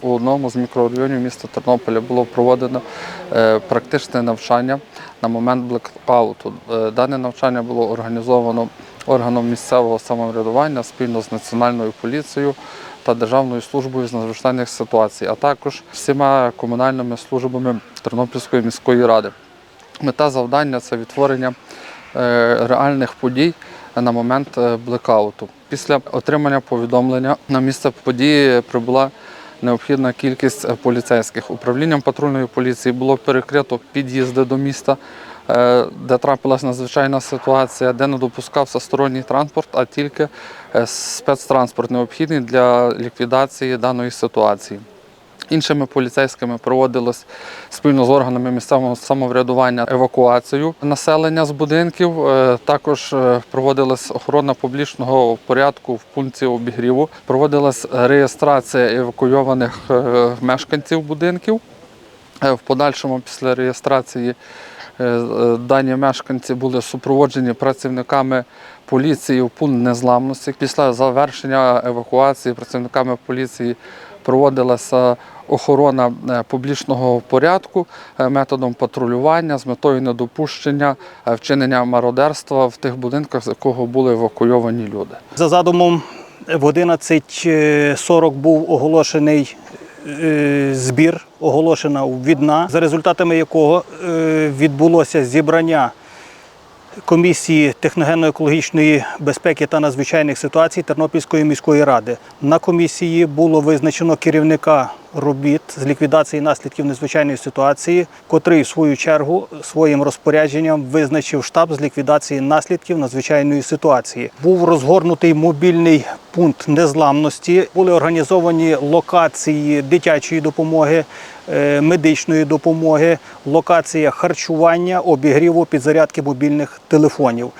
У одному з мікрорайонів міста Тернополя було проведено е, практичне навчання на момент блекауту. Е, Дане навчання було організовано органом місцевого самоврядування спільно з національною поліцією та Державною службою з надзвичайних ситуацій, а також всіма комунальними службами Тернопільської міської ради. Мета завдання це відтворення е, реальних подій на момент блекауту. Після отримання повідомлення на місце події прибула необхідна кількість е, поліцейських. Управлінням патрульної поліції було перекрито під'їзди до міста, е, де трапилася надзвичайна ситуація, де не допускався сторонній транспорт, а тільки е, спецтранспорт необхідний для ліквідації даної ситуації. Іншими поліцейськими проводилось спільно з органами місцевого самоврядування евакуацію населення з будинків. Е, Також е, проводилась охорона публічного порядку в пункті обігріву. Проводилась реєстрація евакуйованих е, мешканців будинків. В подальшому, після реєстрації, дані мешканці були супроводжені працівниками поліції в пункт незламності. Після завершення евакуації працівниками поліції проводилася охорона е, публічного порядку е, методом патрулювання з метою недопущення е, вчинення мародерства в тих будинках, з якого були евакуйовані люди. За задумом в 11.40 був оголошений е, збір, оголошена відна, за результатами якого е, відбулося зібрання комісії техногенно-екологічної безпеки та надзвичайних ситуацій Тернопільської міської ради. На комісії було визначено керівника робіт з ліквідації наслідків надзвичайної ситуації, котрий в свою чергу своїм розпорядженням визначив штаб з ліквідації наслідків надзвичайної ситуації. Був розгорнутий мобільний пункт незламності. Були організовані локації дитячої допомоги, е, медичної допомоги, локація харчування, обігріву, підзарядки мобільних телефонів.